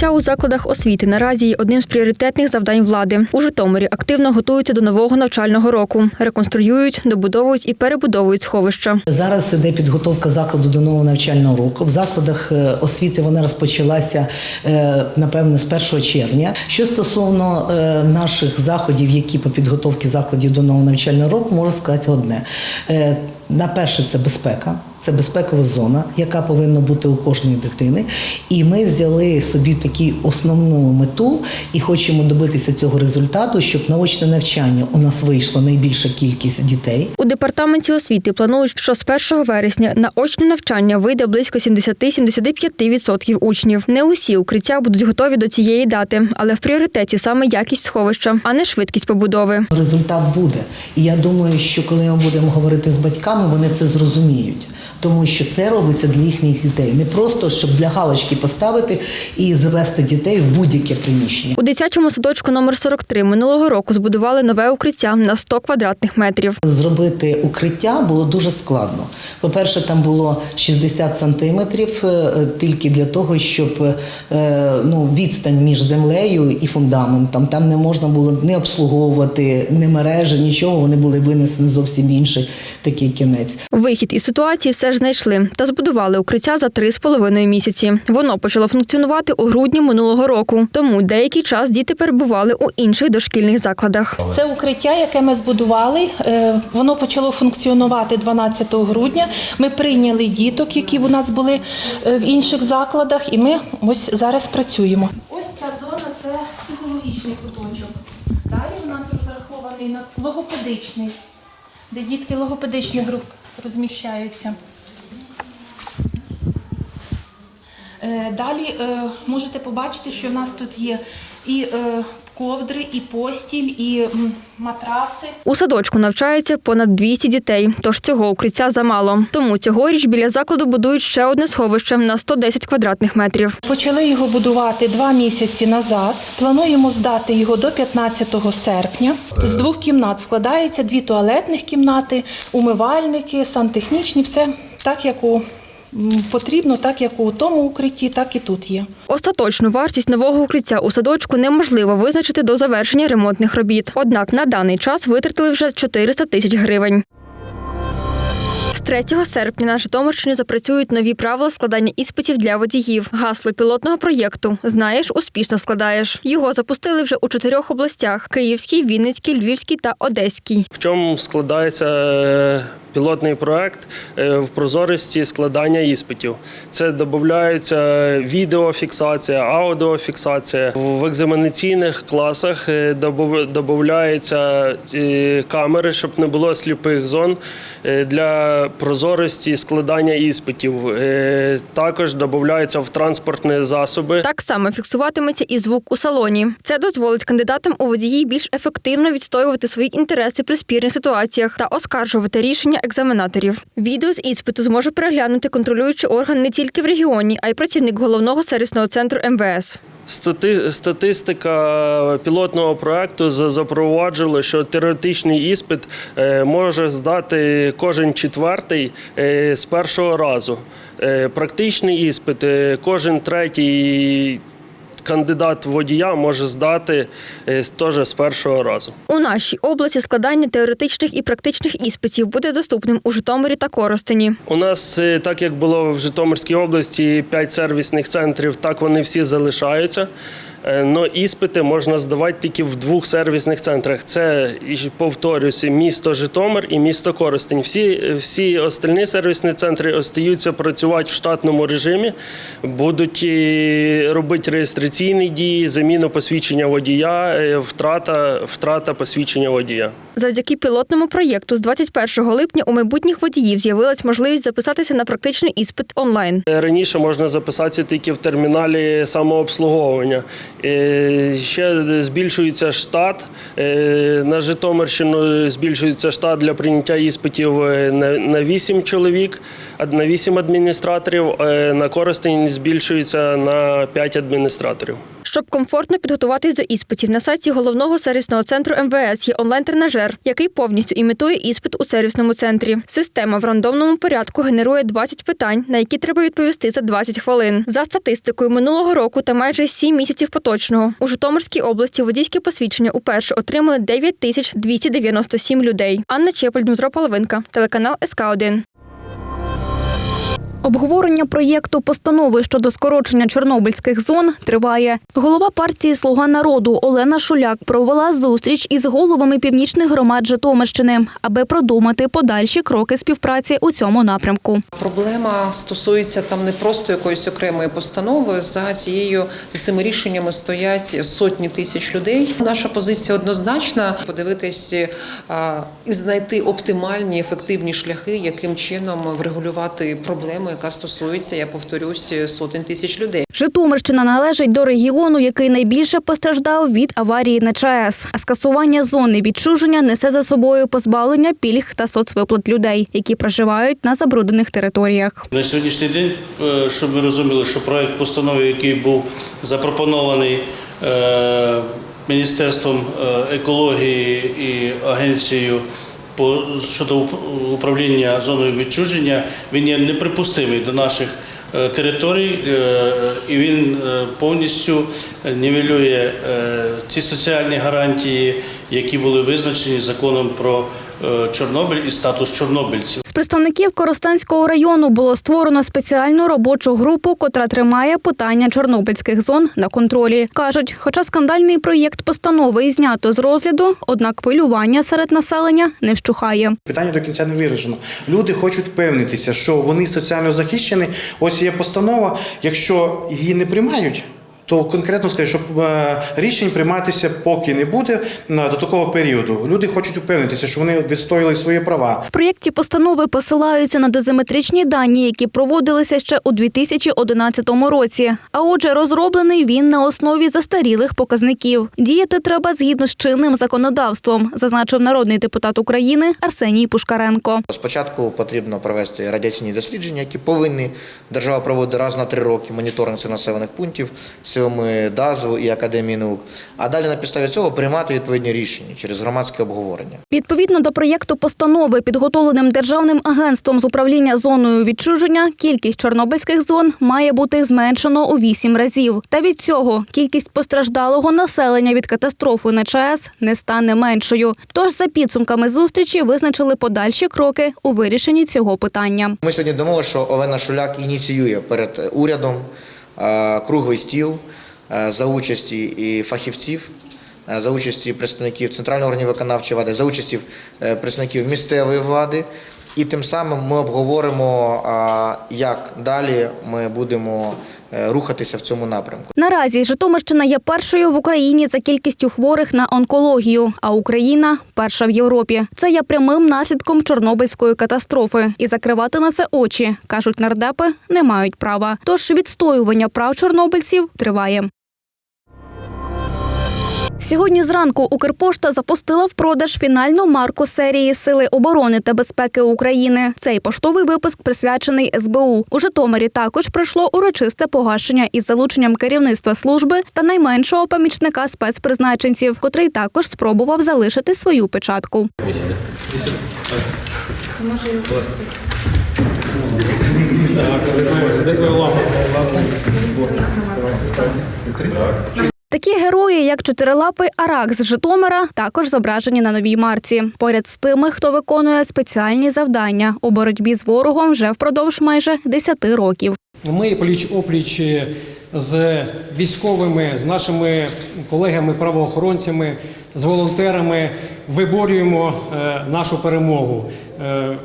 Укриття у закладах освіти наразі є одним з пріоритетних завдань влади. У Житомирі активно готуються до нового навчального року. Реконструюють, добудовують і перебудовують сховища. Зараз іде підготовка закладу до нового навчального року. В закладах е, освіти вона розпочалася е, напевно з 1 червня. Що стосовно е, наших заходів, які по підготовці закладів до нового навчального року, можу сказати одне: на перше, це безпека. Це безпекова зона, яка повинна бути у кожної дитини. І ми взяли собі таку основну мету і хочемо добитися цього результату, щоб на очне навчання у нас вийшла найбільша кількість дітей. У департаменті освіти планують, що з 1 вересня на очне навчання вийде близько 70-75% учнів. Не усі укриття будуть готові до цієї дати, але в пріоритеті саме якість сховища, а не швидкість побудови. Результат буде. І я думаю, що коли ми будемо говорити з батьками, вони це зрозуміють. Тому що це робиться для їхніх дітей, не просто щоб для галочки поставити і завести дітей в будь-яке приміщення. У дитячому садочку номер 43 минулого року збудували нове укриття на 100 квадратних метрів. Зробити укриття було дуже складно. По-перше, там було 60 сантиметрів е, тільки для того, щоб е, ну, відстань між землею і фундаментом. Там не можна було не обслуговувати, не мережі, нічого. Вони були винесені зовсім інший такий кінець. Вихід із ситуації все ж знайшли та збудували укриття за три з половиною місяці. Воно почало функціонувати у грудні минулого року. Тому деякий час діти перебували у інших дошкільних закладах. Це укриття, яке ми збудували. е, Воно почало функціонувати 12 грудня. Ми прийняли діток, які у нас були е, в інших закладах, і ми ось зараз працюємо. Ось ця зона це психологічний куточок. Далі у нас розрахований на логопедичний, де дітки логопедичних груп розміщаються. Е, Далі е, можете побачити, що в нас тут є і е, ковдри, і постіль, і матраси. У садочку навчається понад 200 дітей, тож цього укриття замало. Тому цьогоріч біля закладу будують ще одне сховище на 110 квадратних метрів. Почали його будувати два місяці назад. Плануємо здати його до 15 серпня. З двох кімнат складається дві туалетних кімнати, умивальники, сантехнічні, все так, як у потрібно, так як у тому укритті, так і тут є. Остаточну вартість нового укриття у садочку неможливо визначити до завершення ремонтних робіт. Однак на даний час витратили вже 400 тисяч гривень. З 3 серпня на Житомирщині запрацюють нові правила складання іспитів для водіїв. Гасло пілотного проєкту Знаєш, успішно складаєш. Його запустили вже у чотирьох областях: Київській, Вінницькій, Львівській та Одеській. В чому складається е, пілотний проект Е, в прозорості складання іспитів? Це додається відеофіксація, аудіофіксація. В екзаменаційних класах е, додається камери, щоб не було сліпих зон для прозорості складання іспитів. Е, Також додаються в транспортні засоби. Так само фіксуватиметься і звук у салоні. Це дозволить кандидатам у водії більш ефективно відстоювати свої інтереси при спірних ситуаціях та оскаржувати рішення екзаменаторів. Відео з іспиту зможе переглянути контролюючий орган не тільки в регіоні, а й працівник головного сервісного центру МВС. Стати- Статистика пілотного проекту за- запроваджила, що теоретичний іспит е, може здати кожен четвертий е, з першого разу. Е, Практичний іспит кожен третій кандидат водія може здати е, теж з першого разу. У нашій області складання теоретичних і практичних іспитів буде доступним у Житомирі та Коростені. У нас, е, так як було в Житомирській області, п'ять сервісних центрів, так вони всі залишаються. Но іспити можна здавати тільки в двох сервісних центрах. Це повторюся, місто Житомир і місто Коростень. Всі, всі остальні сервісні центри остаються працювати в штатному режимі, будуть е, робити реєстраційні дії, заміну посвідчення водія, е, втрата, втрата посвідчення водія. Завдяки пілотному проєкту з 21 липня у майбутніх водіїв з'явилась можливість записатися на практичний іспит онлайн. Раніше можна записатися тільки в терміналі самообслуговування. Е, Ще збільшується штат. Е, На Житомирщину збільшується штат для прийняття іспитів е, на- на 8 чоловік, на 8 адміністраторів. Е, На Коростень збільшується на 5 адміністраторів. Щоб комфортно підготуватись до іспитів, на сайті головного сервісного центру МВС є онлайн-тренажер, який повністю імітує іспит у сервісному центрі. Система в рандомному порядку генерує 20 питань, на які треба відповісти за 20 хвилин. За статистикою минулого року та майже 7 місяців поточного у Житомирській області водійське посвідчення уперше отримали 9 тисяч 297 людей. Анна Чепель, Дмитро Половинка, телеканал СК 1 Обговорення проєкту постанови щодо скорочення чорнобильських зон триває. Голова партії Слуга народу Олена Шуляк провела зустріч із головами північних громад Житомирщини, аби продумати подальші кроки співпраці у цьому напрямку. Проблема стосується там не просто якоїсь окремої постанови. За цією за цими рішеннями стоять сотні тисяч людей. Наша позиція однозначна подивитись і знайти оптимальні ефективні шляхи, яким чином врегулювати проблему, яка стосується, я повторюсь, сотень тисяч людей. Житомирщина належить до регіону, який найбільше постраждав від аварії на ЧАЕС. А скасування зони відчуження несе за собою позбавлення пільг та соцвиплат людей, які проживають на забруднених територіях. На сьогоднішній день, е, щоб ми розуміли, що проект постанови, який був запропонований е, Міністерством е, екології і агенцією щодо уп- управління зоною відчуження, він є неприпустимий до наших е, територій, е, і він е, повністю нівелює ці соціальні гарантії, які були визначені законом про Чорнобиль і статус чорнобильців. З представників Коростенського району було створено спеціальну робочу групу, котра тримає питання чорнобильських зон на контролі. кажуть, хоча скандальний проєкт постанови і знято з розгляду, однак хвилювання серед населення не вщухає. Питання до кінця не виражено. Люди хочуть впевнитися, що вони соціально захищені. Ось є постанова. Якщо її не приймають, то конкретно скажу, щоб е, рішень прийматися поки не буде е, до такого періоду. Люди хочуть впевнитися, що вони відстояли свої права. В проєкті постанови посилаються на дозиметричні дані, які проводилися ще у 2011 році. А отже, розроблений він на основі застарілих показників. Діяти треба згідно з чинним законодавством, зазначив народний депутат України Арсеній Пушкаренко. Спочатку потрібно провести радіаційні дослідження, які повинні держава проводити раз на три роки моніторинг населених пунктів силами ДАЗу і Академії наук. А далі на підставі цього приймати відповідні рішення через громадське обговорення. Відповідно до проєкту постанови, підготовленим державним агентством з управління зоною відчуження, кількість чорнобильських зон має бути зменшено у вісім разів. Та від цього кількість постраждалого населення від катастрофи на ЧАЕС не стане меншою. Тож за підсумками зустрічі визначили подальші кроки у вирішенні цього питання. Ми сьогодні домовилися, що Олена Шуляк ініціює перед урядом круглий стіл е, за участі і фахівців. Е, За участі представників центрального органів виконавчої влади, за участі е, представників місцевої влади, і тим самим ми обговоримо, як далі ми будемо е, рухатися в цьому напрямку. Наразі Житомирщина є першою в Україні за кількістю хворих на онкологію, а Україна перша в Європі. Це є прямим наслідком Чорнобильської катастрофи. І закривати на це очі, кажуть нардепи, не мають права. Тож відстоювання прав чорнобильців триває. Сьогодні зранку Укрпошта запустила в продаж фінальну марку серії Сили оборони та безпеки України. Цей поштовий випуск присвячений СБУ. У Житомирі також пройшло урочисте погашення із залученням керівництва служби та найменшого помічника спецпризначенців, котрий також спробував залишити свою печатку. Такі герої, як чотирилапий Арак з Житомира, також зображені на новій марці. Поряд з тими, хто виконує спеціальні завдання у боротьбі з ворогом вже впродовж майже 10 років. Ми пліч опліч з військовими, з нашими колегами-правоохоронцями, з волонтерами виборюємо е, нашу перемогу. Е,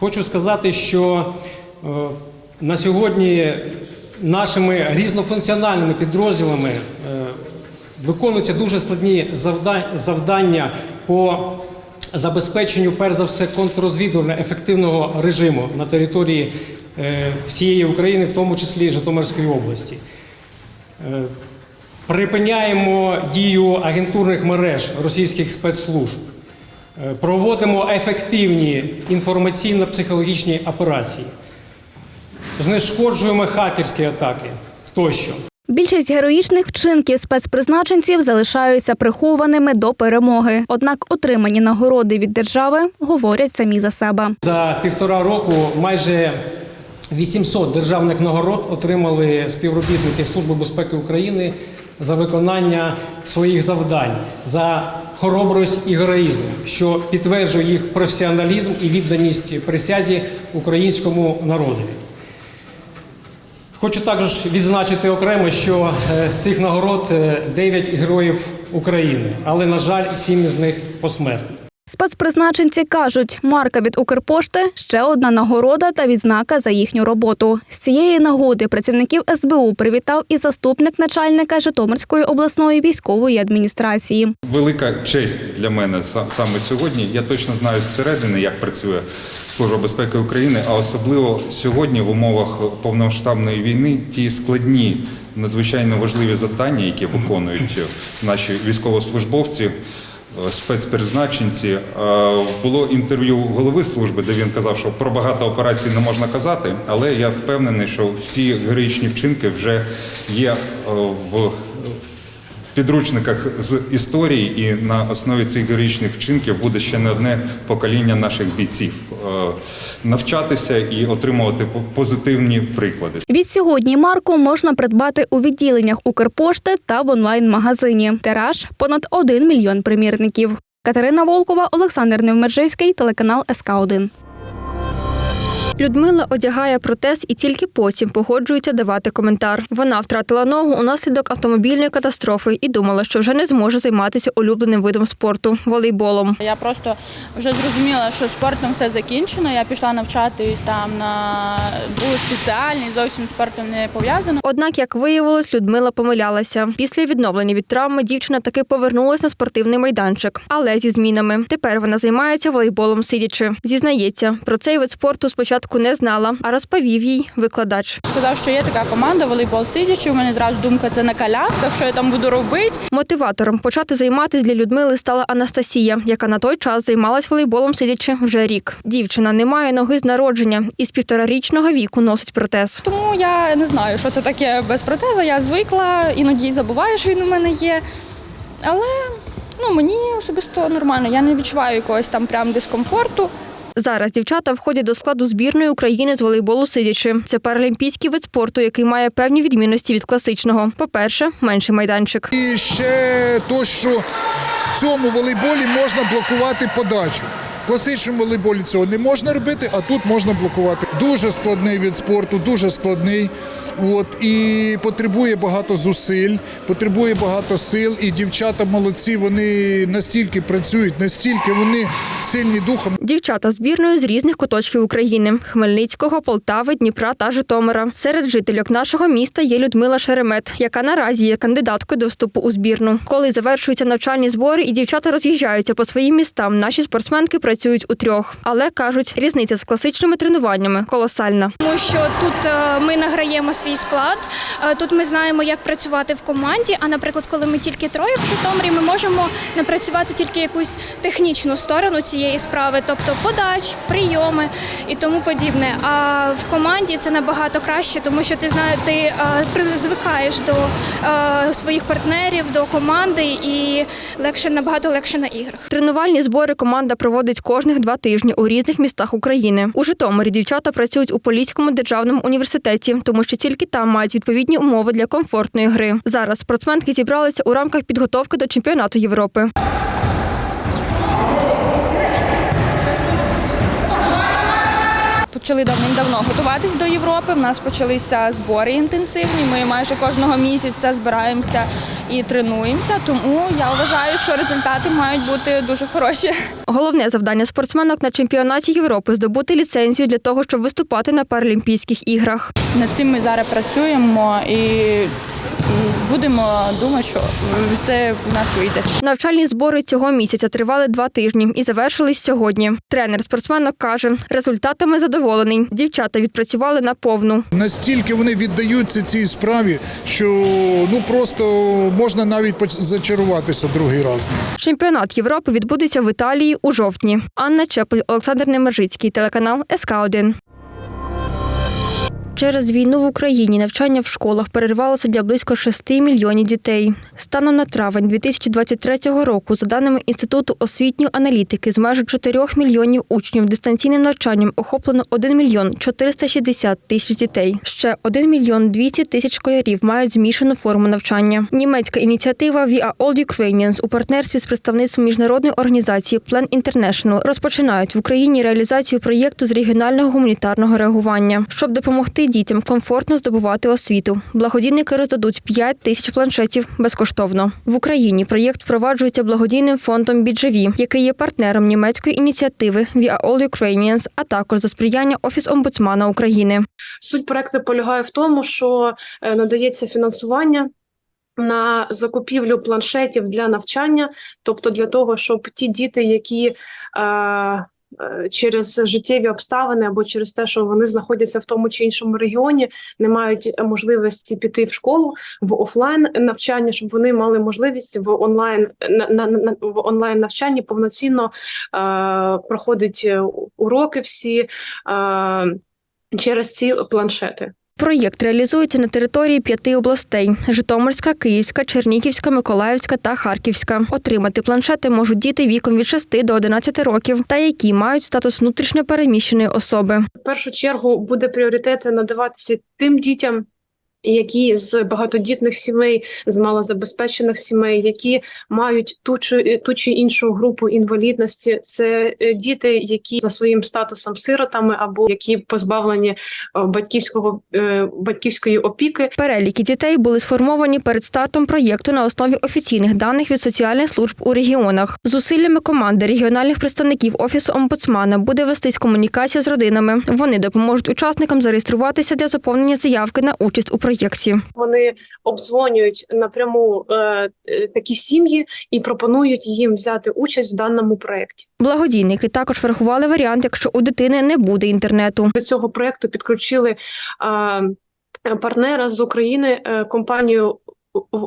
Хочу сказати, що е, на сьогодні нашими різнофункціональними підрозділами е, виконуються дуже складні завдання по забезпеченню, перш за все, контррозвідувально ефективного режиму на території е, всієї України, в тому числі Житомирської області. Е, Припиняємо дію агентурних мереж російських спецслужб, проводимо ефективні інформаційно-психологічні операції, знешкоджуємо хакерські атаки тощо. Більшість героїчних вчинків спецпризначенців залишаються прихованими до перемоги. Однак отримані нагороди від держави говорять самі за себе. За півтора року майже 800 державних нагород отримали співробітники Служби безпеки України за виконання своїх завдань, за хоробрость і героїзм, що підтверджує їх професіоналізм і відданість присязі українському народові. Хочу також відзначити окремо, що е, з цих нагород 9 героїв України, але, на жаль, сім з них посмертно. Спецпризначенці кажуть, марка від Укрпошти ще одна нагорода та відзнака за їхню роботу. З цієї нагоди працівників СБУ привітав і заступник начальника Житомирської обласної військової адміністрації. Велика честь для мене саме сьогодні. Я точно знаю зсередини, як працює Служба безпеки України, а особливо сьогодні в умовах повномасштабної війни ті складні, надзвичайно важливі завдання, які виконують наші військовослужбовці. Спецпризначенці Е, було інтерв'ю голови служби, де він казав, що про багато операцій не можна казати, але я впевнений, що всі героїчні вчинки вже є е, в підручниках з історії, і на основі цих героїчних вчинків буде ще не одне покоління наших бійців е, навчатися і отримувати по- позитивні приклади. Від сьогодні марку можна придбати у відділеннях Укрпошти та в онлайн-магазині. Тираж понад 1 мільйон примірників. Катерина Волкова, Олександр Невмержицький, телеканал СК 1 Людмила одягає протез і тільки потім погоджується давати коментар. Вона втратила ногу унаслідок автомобільної катастрофи і думала, що вже не зможе займатися улюбленим видом спорту волейболом. Я просто вже зрозуміла, що спортом все закінчено. Я пішла навчатись там на були спеціальні, зовсім спортом не пов'язано. Однак, як виявилось, Людмила помилялася. Після відновлення від травми дівчина таки повернулася на спортивний майданчик, але зі змінами. Тепер вона займається волейболом сидячи. Зізнається, про цей вид спорту спочатку не знала, а розповів їй викладач. Сказав, що є така команда волейбол сидячи. У мене зразу думка це на колясках, що я там буду робити. Мотиватором почати займатися для Людмили стала Анастасія, яка на той час займалась волейболом сидячи вже рік. Дівчина не має ноги з народження і з півторарічного віку носить протез. Тому я не знаю, що це таке без протеза. Я звикла, іноді забуваю, що він у мене є. Але ну мені особисто нормально. Я не відчуваю якогось там прям дискомфорту. Зараз дівчата входять до складу збірної України з волейболу сидячи. Це паралімпійський вид спорту, який має певні відмінності від класичного. По-перше, менший майданчик. І ще то, що в цьому волейболі можна блокувати подачу. Класичному волейболі цього не можна робити, а тут можна блокувати. Дуже складний від спорту, дуже складний. От, і потребує багато зусиль, потребує багато сил. І дівчата молодці, вони настільки працюють, настільки вони сильні духом. Дівчата збірної з різних куточків України: Хмельницького, Полтави, Дніпра та Житомира. Серед жительок нашого міста є Людмила Шеремет, яка наразі є кандидаткою до вступу у збірну. Коли завершуються навчальні збори і дівчата роз'їжджаються по своїм містам, наші спортсменки працюють у трьох. Але кажуть, різниця з класичними тренуваннями колосальна. Тому що тут е, ми награємо свій склад, е, тут ми знаємо, як працювати в команді. А наприклад, коли ми тільки троє в Житомирі, ми можемо напрацювати тільки якусь технічну сторону цієї справи, тобто подач, прийоми і тому подібне. А в команді це набагато краще, тому що ти знаєш, ти е, звикаєш до своїх партнерів, до команди і легше набагато легше на іграх. Тренувальні збори команда проводить кожних два тижні у різних містах України. У Житомирі дівчата працюють у Поліському державному університеті, тому що тільки там мають відповідні умови для комфортної гри. Зараз спортсменки зібралися у рамках підготовки до чемпіонату Європи. Почали давним-давно готуватись до Європи. В нас почалися збори інтенсивні. Ми майже кожного місяця збираємося і тренуємося. Тому я вважаю, що результати мають бути дуже хороші. Головне завдання спортсменок на чемпіонаті Європи здобути ліцензію для того, щоб виступати на Паралімпійських іграх. Над цим ми зараз працюємо і м, будемо думати, що все в нас вийде. Навчальні збори цього місяця тривали два тижні і завершились сьогодні. Тренер спортсменок каже, результатами задоволений. Дівчата відпрацювали на повну. Настільки вони віддаються цій справі, що ну просто можна навіть зачаруватися другий раз. Чемпіонат Європи відбудеться в Італії у жовтні. Анна Чепель, Олександр Немержицький, телеканал СК 1 Через війну в Україні навчання в школах перервалося для близько 6 мільйонів дітей. Станом на травень 2023 року, за даними Інституту освітньої аналітики, з майже 4 мільйонів учнів дистанційним навчанням охоплено 1 мільйон 460 тисяч дітей. Ще 1 мільйон 200 тисяч школярів мають змішану форму навчання. Німецька ініціатива We Are Ukrainians у партнерстві з представництвом міжнародної організації Plan International розпочинають в Україні реалізацію проєкту з регіонального гуманітарного реагування, щоб допомогти дітям комфортно здобувати освіту. Благодійники роздадуть 5 тисяч планшетів безкоштовно. В Україні проєкт впроваджується благодійним фондом Біджеві, який є партнером німецької ініціативи We Are All Ukrainians, а також за сприяння Офіс омбудсмана України. Суть проекту полягає в тому, що е, надається фінансування на закупівлю планшетів для навчання, тобто для того, щоб ті діти, які е, через життєві обставини або через те, що вони знаходяться в тому чи іншому регіоні, не мають можливості піти в школу в офлайн навчання, щоб вони мали можливість в онлайн на, на, на в онлайн навчанні повноцінно е, проходить уроки всі. Е, Через ці планшети Проєкт реалізується на території п'яти областей: Житомирська, Київська, Чернігівська, Миколаївська та Харківська. Отримати планшети можуть діти віком від 6 до 11 років, та які мають статус внутрішньо переміщеної особи. в першу чергу буде пріоритет надаватися тим дітям. Які з багатодітних сімей, з малозабезпечених сімей, які мають ту чи ту чи іншу групу інвалідності, це е, діти, які за своїм статусом сиротами або які позбавлені е, батьківського е, батьківської опіки, Переліки дітей були сформовані перед стартом проєкту на основі офіційних даних від соціальних служб у регіонах. Зусиллями команди регіональних представників офісу омбудсмана буде вестись комунікація з родинами. Вони допоможуть учасникам зареєструватися для заповнення заявки на участь у проєкті. Вони обдзвонюють напряму е, е, такі сім'ї і пропонують їм взяти участь в даному проєкті. Благодійники також врахували варіант, якщо у дитини не буде інтернету. До цього проєкту підключили е, партнера з України, е, компанію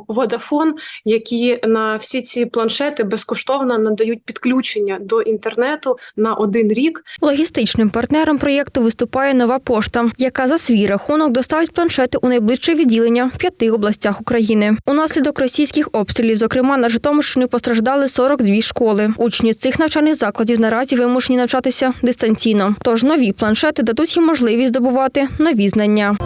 Vodafone, які на всі ці планшети безкоштовно надають підключення до інтернету на один рік. Логістичним партнером проєкту виступає нова пошта, яка за свій рахунок доставить планшети у найближче відділення в п'яти областях України. Унаслідок російських обстрілів, зокрема на Житомирщині, постраждали 42 школи. Учні цих навчальних закладів наразі вимушені навчатися дистанційно. Тож нові планшети дадуть їм можливість здобувати нові знання.